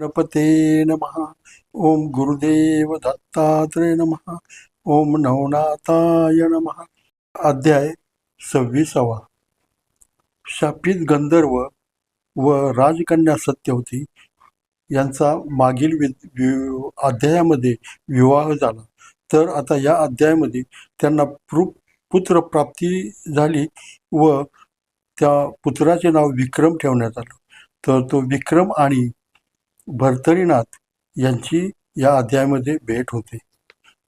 गणपते नमः। ओम गुरुदेव दत्तात्रय नमः। ओम नवनाथाय नमः। अध्याय सव्वीसावा। शापित गंधर्व व राजकन्या सत्यवती यांचा मागील वि वि- अध्यायामध्ये विवाह झाला. तर आता या अध्यायामध्ये त्यांना पृ पुत्रप्राप्ती झाली व त्या पुत्राचे नाव विक्रम ठेवण्यात आलं. तर तो विक्रम आणि भरतरीनाथ यांची या अध्यायामध्ये भेट होते.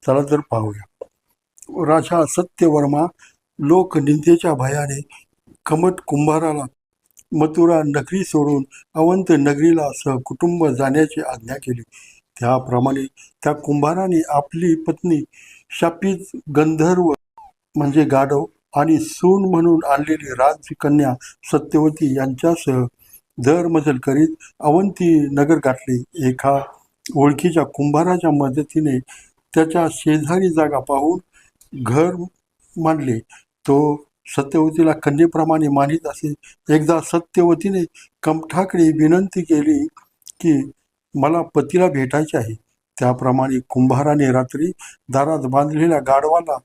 चला तर पाहूया. राजा सत्यवर्मा लोकनिंदेच्या भयाने कमट कुंभाराला मथुरा नगरी सोडून अवंत नगरीला सहकुटुंब जाण्याची आज्ञा केली. त्याप्रमाणे त्या कुंभाराने आपली पत्नी शापित गंधर्व म्हणजे गाढव आणि सून म्हणून आणलेली राजकन्या सत्यवती यांच्यासह दरमजल करीत अवंती नगर गाठली. एका ओळखीच्या कुंभाराच्या मदतीने त्याच्या शेजारी जागा पाहून घर मांडले. तो सत्यवतीला कन्येप्रमाणे मानित असे एकदा सत्यवतीने कमठाकडे विनंती केली की मला पतीला भेटायचे आहे. त्याप्रमाणे कुंभाराने रात्री दारात बांधलेल्या गाढवाला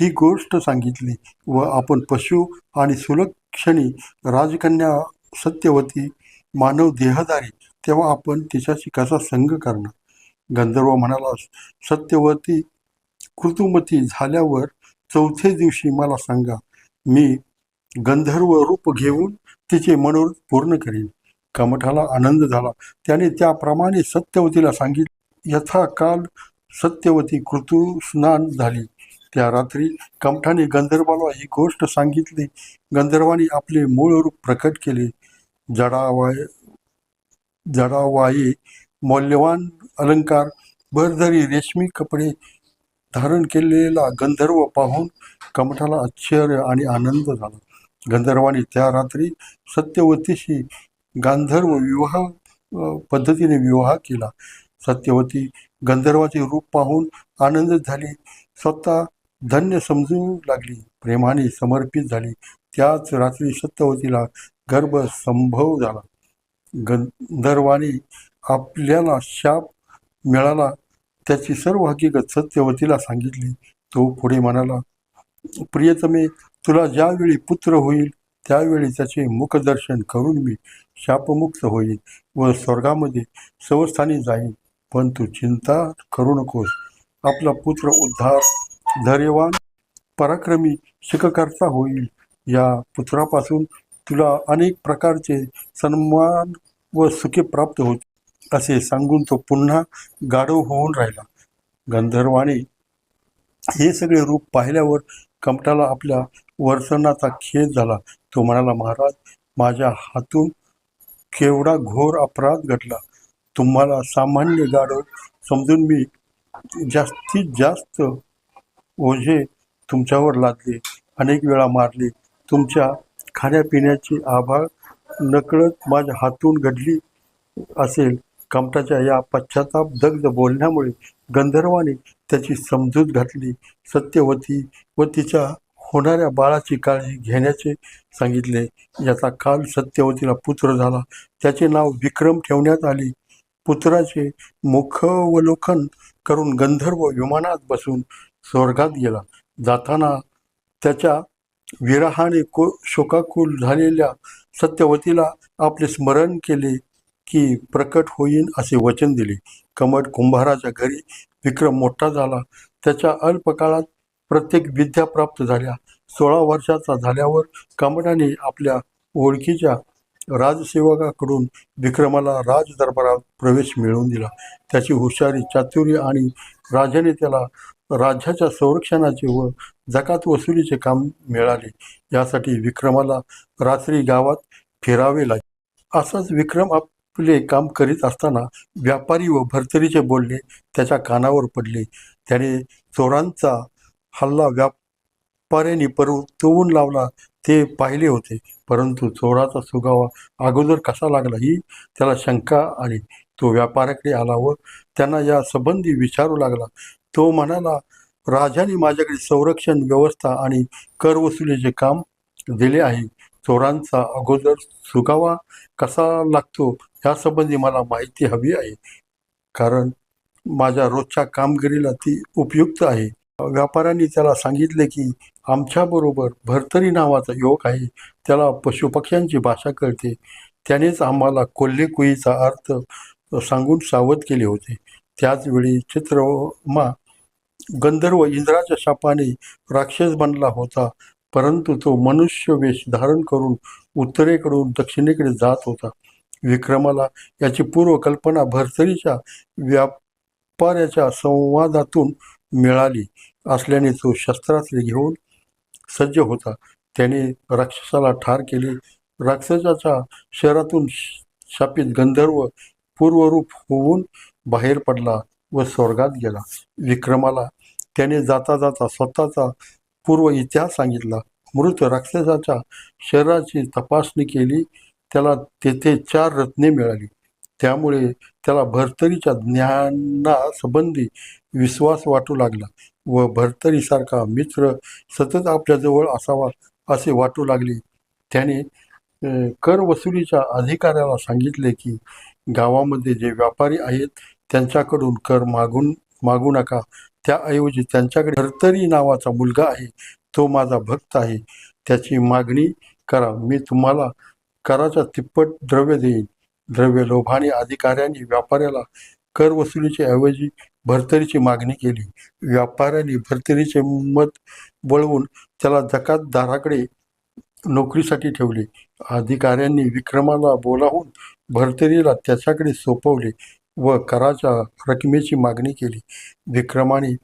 ही गोष्ट सांगितली व आपण पशु आणि सुलक्षणी राजकन्या सत्यवती मानव देहधारी तेव्हा आपण तिच्याशी कसा संग करणार? गंधर्व म्हणाला सत्यवती कृतुमती झाल्यावर चौथे दिवशी मला सांगा मी गंधर्व रूप घेऊन तिचे मनोरथ पूर्ण करीन. कमठाला आनंद झाला. त्याने त्याप्रमाणे सत्यवतीला सांगितले. यथा काल सत्यवती कृतू स्नान झाली. त्या रात्री कमठाने गंधर्वाला ही गोष्ट सांगितली. गंधर्वाने आपले मूळ रूप प्रकट केले. जडावाय जडावाये मौल्यवान अलंकार भरधरी रेशमी कपडे धारण केलेला गंधर्व पाहून कमठाला आश्चर्य आणि आनंद झाला. गंधर्वाने त्या रात्री सत्यवतीशी गांधर्व विवाह पद्धतीने विवाह केला. सत्यवती गंधर्वाचे रूप पाहून आनंद झाली. स्वतः धन्य समजू लागली प्रेमाने समर्पित झाली. त्याच रात्री सत्यवतीला गर्भ संभव झाला. गंधर्वाने आपल्याला शाप मिळाला त्याची सर्व हकीकत सत्यवतीला सांगितली. तो पुढे म्हणाला प्रियतमे तुला ज्यावेळी पुत्र होईल त्यावेळी त्याचे मुखदर्शन करून मी शापमुक्त होईल व स्वर्गामध्ये सवस्थानी जाईन. पण तू चिंता करू नकोस. आपला पुत्र उद्धार धैर्यवान पराक्रमी शिककर्ता होईल या पुत्रापासून तुला अनेक प्रकारचे सन्मान व सुखे प्राप्त होते असे सांगून तो पुन्हा गाढव होऊन राहिला. गंधर्वाने हे सगळे रूप पाहिल्यावर कमटाला आपल्या वर्सनाचा खेद झाला. तो म्हणाला महाराज माझ्या हातून केवढा घोर अपराध घडला. तुम्हाला सामान्य गाढव समजून मी जास्तीत जास्त ओझे तुमच्यावर लादले अनेक वेळा मारले. तुमच्या खाण्यापिण्याची आभाळ नकळत माझ्या हातून घडली असेल. कमटाच्या या पश्चाताप दग्ध बोलण्यामुळे गंधर्वाने त्याची समजूत घातली. सत्यवती व तिच्या होणाऱ्या बाळाची काळजी घेण्याचे सांगितले. याचा काल सत्यवतीला पुत्र झाला. त्याचे नाव विक्रम ठेवण्यात आले. पुत्राचे मुखवलोकन करून गंधर्व विमानात बसून स्वर्गात गेला. जाताना त्याच्या विराहाने को शोकाकुल झालेल्या सत्यवतीला आपले स्मरण केले की प्रकट होईन असे वचन दिले. कमट कुंभाराच्या घरी विक्रम मोठा झाला. त्याच्या अल्पकाळात प्रत्येक विद्या प्राप्त झाल्या. सोळा वर्षाचा झाल्यावर कमटाने आपल्या ओळखीच्या राजसेवकाकडून विक्रमाला राजदरबारात प्रवेश मिळवून दिला. त्याची हुशारी चातुर्य आणि राजाने त्याला राज्याच्या संरक्षणाचे व जकात वसुलीचे काम मिळाले. यासाठी विक्रमाला रात्री गावात फिरावे लागे असाच विक्रम आपले काम करीत असताना व्यापारी व भरतरीचे बोलणे त्याच्या कानावर पडले. त्याने चोरांचा हल्ला व्यापाऱ्यांनी परतवून लावला ते पाहिले होते. परंतु चोराचा सुगावा अगोदर कसा लागला ही त्याला शंका आली. तो व्यापाऱ्याकडे आला व त्यांना या संबंधी विचारू लागला. तो म्हणाला राजाने माझ्याकडे संरक्षण व्यवस्था आणि कर वसुलीचे काम दिले आहे. चोरांचा अगोदर सुगावा कसा लागतो यासंबंधी मला माहिती हवी आहे. कारण माझ्या रोजच्या कामगिरीला ती उपयुक्त आहे. व्यापाऱ्यांनी त्याला सांगितले की आमच्याबरोबर भरतरी नावाचा युवक आहे. त्याला पशुपक्ष्यांची भाषा कळते. त्यानेच आम्हाला कोल्हे कुईचा अर्थ सांगून सावध केले होते. त्याचवेळी चित्रमा गंधर्व इंद्राच्या शापाने राक्षस बनला होता परंतु तो मनुष्य वेश धारण करून उत्तरेकडून दक्षिणेकडे जात होता. विक्रमाला याची पूर्वकल्पना भरसरीच्या व्यापाऱ्याच्या संवादातून मिळाली असल्याने तो शस्त्रास्त्रे घेऊन सज्ज होता. त्याने राक्षसाला ठार केले. राक्षसाच्या शहरातून श- शापित गंधर्व पूर्वरूप होऊन बाहेर पडला व स्वर्गात गेला. विक्रमाला त्याने जाता जाता स्वतःचा पूर्व इतिहास सांगितला. मृत राक्षसाच्या शरीराची तपासणी केली. त्याला तेथे चार रत्ने मिळाली. त्यामुळे त्याला भरतरीच्या ज्ञानासंबंधी विश्वास वाटू लागला व भरतरीसारखा मित्र सतत आपल्याजवळ असावा असे वाटू लागले. त्याने कर वसुलीच्या अधिकाऱ्याला सांगितले की गावामध्ये जे व्यापारी आहेत त्यांच्याकडून कर मागून मागू नका. त्याऐवजी त्यांच्याकडे हरतरी नावाचा मुलगा आहे. तो माझा भक्त आहे. त्याची मागणी करा. मी तुम्हाला कराच्या तिप्पट द्रव्य देईन. द्रव्य लोभाने अधिकाऱ्यांनी व्यापाऱ्याला कर वसुलीच्या ऐवजी भरतरीची मागणी केली. व्यापाऱ्यांनी भरतरीचे मत वळवून त्याला जकातदाराकडे नोकरीसाठी ठेवले. अधिकाऱ्यांनी विक्रमाला बोलावून भरतरीला त्याच्याकडे सोपवले. व कराच्या रकमेची मागणी केली. विक्रमाने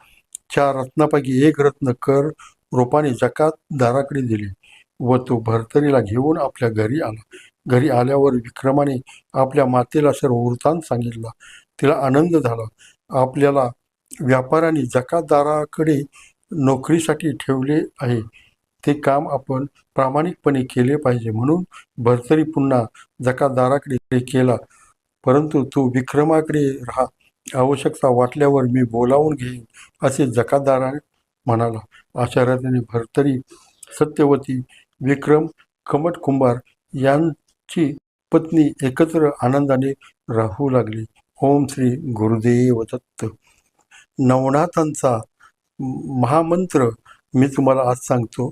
चार रत्नापैकी एक रत्न कर रूपाने जकातदाराकडे दिले व तो भरतरीला घेऊन आपल्या घरी आला. घरी आल्यावर विक्रमाने आपल्या मातेला सर्व वृत्तांत सांगितला. तिला आनंद झाला. आपल्याला व्यापाराने जकातदाराकडे नोकरीसाठी ठेवले आहे. ते काम आपण प्रामाणिकपणे केले पाहिजे म्हणून भरतरी पुन्हा जकातदाराकडे केला. परंतु तू विक्रमाकडे राहा. आवश्यकता वाटल्यावर मी बोलावून घेईन असे जकातदाराने म्हणाला. आचार्याने भरतरी सत्यवती विक्रम कमट कुंभार यांची पत्नी एकत्र आनंदाने राहू लागली. ओम श्री गुरुदेव दत्त. नवनाथांचा महामंत्र मी तुम्हाला आज सांगतो.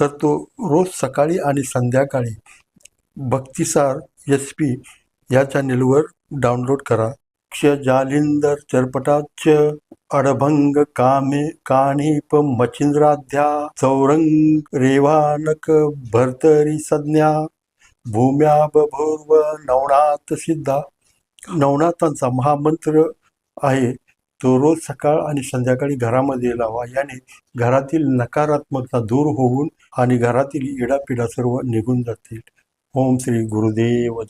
तर तो रोज सकाळी आणि संध्याकाळी भक्तिसार एस पी या चॅनेलवर डाउनलोड करा. क्ष जालिंदर चरपटाच अडभंग कामे काणीप मचिंद्राध्या चौरंग रेवानक भरतरी संज्ञा भूम्या बभूर्व नवनाथ सिद्धा. नवनाथांचा महामंत्र आहे तो रोज सकाळ आणि संध्याकाळी घरामध्ये लावा. याने घरातील नकारात्मकता दूर होऊन आणि घरातील इडापिडा सर्व निघून जातील. ओम श्री गुरुदेव